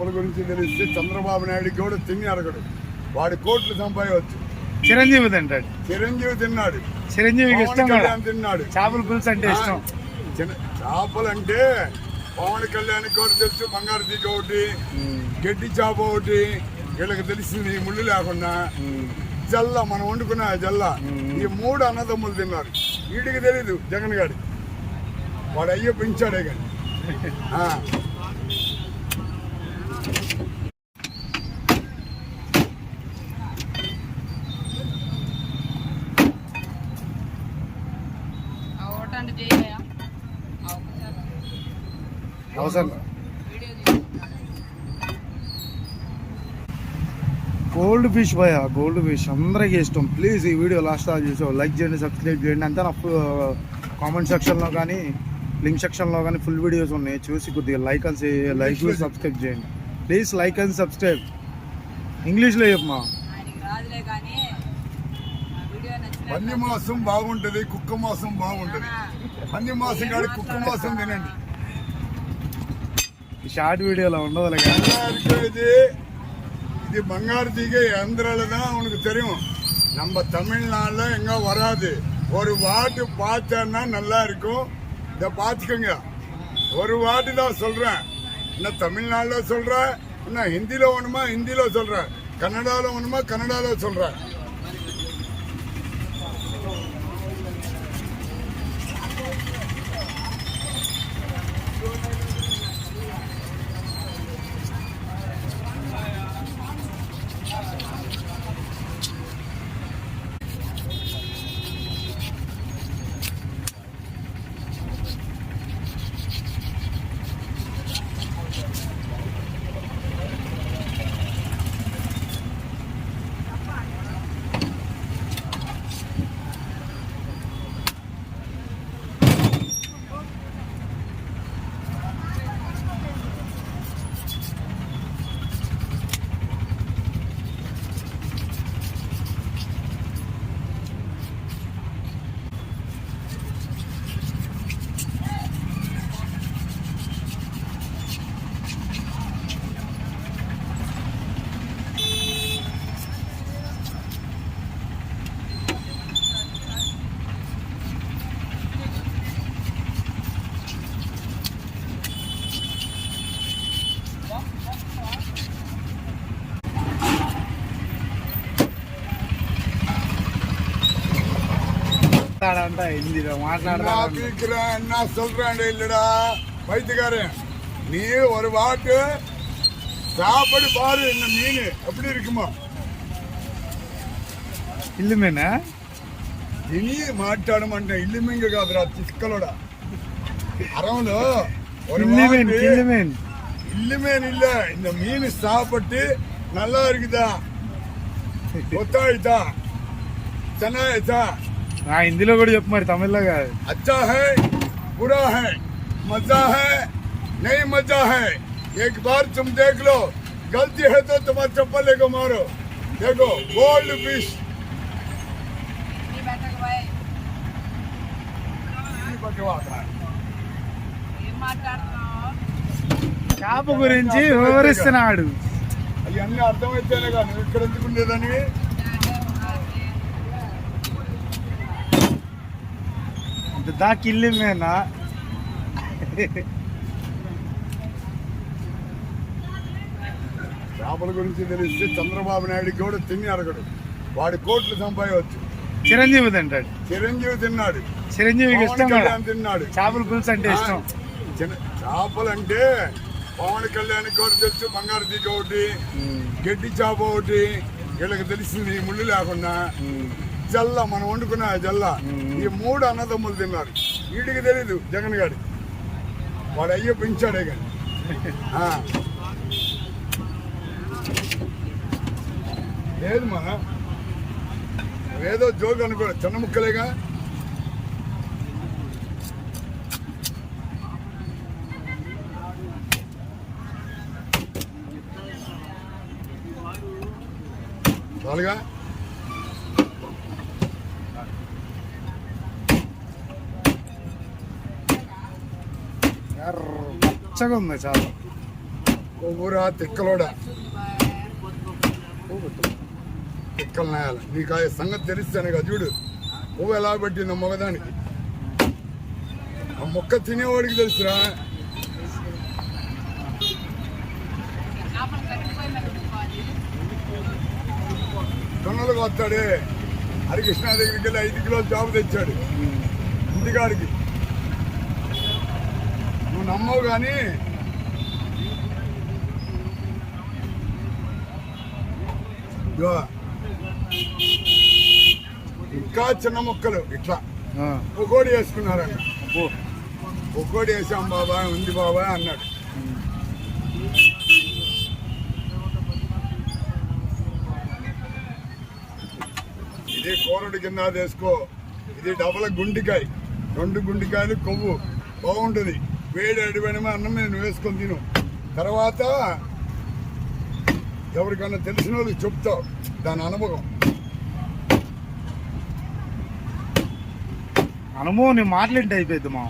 అప్పుల గురించి తెలిస్తే చంద్రబాబు నాయుడు కూడా తిని అడగడు వాడి కోట్లు సంపాదవచ్చు చిరంజీవి తింటాడు. చిరంజీవి తిన్నాడు. చిరంజీవికి ఇష్టం కళ్యాణ్ తిన్నాడు. చేపల పులుసు అంటే ఇష్టం. చిన్న చేపలంటే పవన్ కళ్యాణ్ కూడా తెలుసు బంగారు తీగ ఒకటి గడ్డి చేప ఒకటి. వీళ్ళకి తెలిసింది ముళ్ళు లేకుండా. జల్ల మనం వండుకున్న జల్ల. ఈ మూడు అన్నదమ్ములు తిన్నారు. వీడికి తెలీదు జగన్ గారి వాడు అయ్యో పెంచాడే కానీ ఆ. ఆ ఓటండి చేయవయ్యా ఆ ఒకసారి అవసరం గోల్డ్ ఫిష్ భయ గోల్డ్ ఫిష్ అందరికీ ఇష్టం. ప్లీజ్ ఈ వీడియో లాస్ట్ దాకా చూసావు లైక్ చేయండి సబ్స్క్రైబ్ చేయండి. అంతా నా కామెంట్ సెక్షన్లో కానీ లింక్ సెక్షన్లో కానీ ఫుల్ వీడియోస్ ఉన్నాయి. చూసి కొద్దిగా లైక్ అని లైక్ సబ్స్క్రైబ్ చేయండి. ప్లీజ్ లైక్ అండ్ సబ్స్క్రైబ్ ఇంగ్లీష్లో చెప్పమా రాదులే కానీ వీడియో పంది నచ్చిన మాసం బాగుంటది కుక్క మాసం బాగుంటది పంది మాసం కాదు కుక్క మాసం తినండి షార్ట్ వీడియోలో ఉండదులే కానీ நல்லா இருக்கு இது இது பங்காரு தீகை ஆந்திரால தான் உனக்கு தெரியும் நம்ம தமிழ்நாடுல எங்க வராது ஒரு வாட்டு பார்த்தேன்னா நல்லா இருக்கும் இதை பார்த்துக்கோங்க ஒரு வாட்டு தான் சொல்றேன் என்ன தமிழ்நாடுல சொல்றேன் என்ன ஹிந்தில ஒண்ணுமா ஹிந்தில சொல்றேன் கன்னடால ஒண்ணுமா கன்னடால சொல்றேன் என்ன சொல்றான் இல்லடா? வைத்தியக்காரன் நீ ஒரு வாட்டு சாப்பாடு பாரு இந்த மீன். எப்படி இருக்குமா. இல்லுமேனா இனி மாட்டாட மாட்டேன். இல்லுமேங்க காதுரா சிக்கலோட. அரவலோ ஒரு மீன் இல்லுமேன். இல்லுமேன் இல்ல இந்த மீன் சாப்பிட்டு நல்லா இருக்குதா? ஒத்தாயிதா சென்னாயிதா హిందీలో కూడా చెప్పు మరి తమిళ్లో కాదు अच्छा है बुरा है मजा है नहीं मजा है एक बार तुम देख लो गलती है तो तुम्हारा चप्पल लेको मारो देखो गोल्ड फिश నీ బెట్టకు పోయి ఏం మాట్లాడుతున్నావు చేప గురించి వివరిస్తున్నాడు అవన్నీ అర్థమైతేనే కానీ నువ్వు ఇక్కడ ఎందుకు ఉండేదని దా కిల్లిమేనా చేపల గురించి తెలిస్తే చంద్రబాబు నాయుడు కూడా తిని అడగడు వాడి కోట్లు సంపాదవచ్చు చిరంజీవి తింటాడు. చిరంజీవి తిన్నాడు. చిరంజీవికి ఇష్టం తిన్నాడు. చేపల పులుసు అంటే ఇష్టం. చిన్న చేపలంటే పవన్ కళ్యాణ్ కూడా తెలుసు బంగారు తీగ ఒకటి గడ్డి చేప ఒకటి వీళ్ళకి తెలిసింది ముళ్ళు లేకుండా. జల్ల మనం వండుకున్న జల్ల ఈ మూడు అన్నదమ్ములు తిన్నారు. వీడికి తెలీదు జగన్ గారి వాడు అయ్యో పెంచాడే కానీ. లేదు మా. ఏదో జోక్ అనుకో చిన్న ముక్కలేగా. చాలుగా. పచ్చగా ఉంది చాలా. కొవ్వురా తిక్కలోడా? తిక్కల నేల నీకు ఆ సంగతి తెలిస్తాను కదా చూడు. పువ్వు ఎలా పెట్టింది మగదానికి. ఆ మొక్క తినేవాడికి తెలుసురా. దొంగలకు వస్తాడే. హరికృష్ణ దగ్గరికి వెళ్ళి ఐదు కిలోలు జాబు తెచ్చాడు. ఇంటికాడికి. నువ్వు నమ్మవు కానీ. ఇంకా చిన్న మొక్కలు ఇట్లా. ఒక్కోడి వేసుకున్నారంట. అబ్బో. ఒక్కోడి వేసాం బాబాయ్ ఉంది బాబాయ్ అన్నాడు. ఇది కూరడి కింద వేసుకో. ఇది డబల గుండికాయ. రెండు గుండికాయలు కొవ్వు. బాగుంటుంది. వేడి అడిపోయిన అన్నం మీద నువ్వు వేసుకొని తిను తర్వాత ఎవరికన్నా తెలిసిన వాళ్ళకి చెప్తావు దాని అనుభవం. అనుభవం నీ మాట్లాడి అయిపోయింది మా